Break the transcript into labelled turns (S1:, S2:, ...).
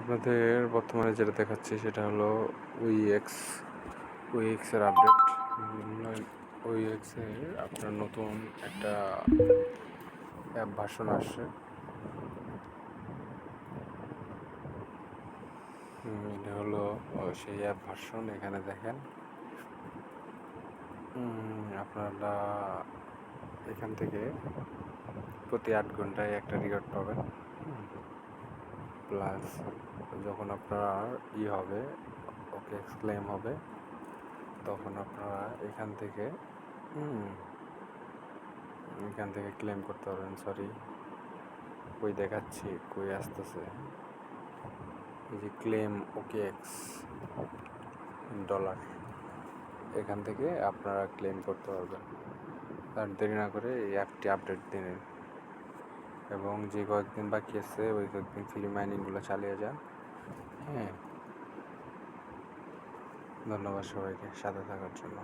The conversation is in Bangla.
S1: আপনাদের বর্তমানে যেটা দেখাচ্ছি সেটা হলো উইএক্স উইএক্সের আপডেট উইএক্সে আপনার নতুন একটা অ্যাপ ভার্সন আসছে। এটা হলো সেই অ্যাপ ভার্সন এখানে দেখেন। আপনারা এখান থেকে প্রতি আট ঘন্টায় একটা রিওয়ার্ড পাবেন। প্লাস যখন আপনার ই হবে, ওকে ক্লেম হবে, তখন আপনারা এখান থেকে এখান থেকে ক্লেম করতে পারবেন সরি কই দেখাচ্ছি, কই আসতেছে, এই যে ক্লেম ওকে এক্স ডলার এখান থেকে আপনারা ক্লেম করতে পারবেন, আর দেরি না করে এই অ্যাপটি আপডেট দিন এবং যে কয়েকদিন বাকি আছে, ওই কয়েকদিন ফ্রি মাইনিংগুলো চালিয়ে যান। হ্যাঁ। ধন্যবাদ সবাইকে, সাথে থাকার জন্য।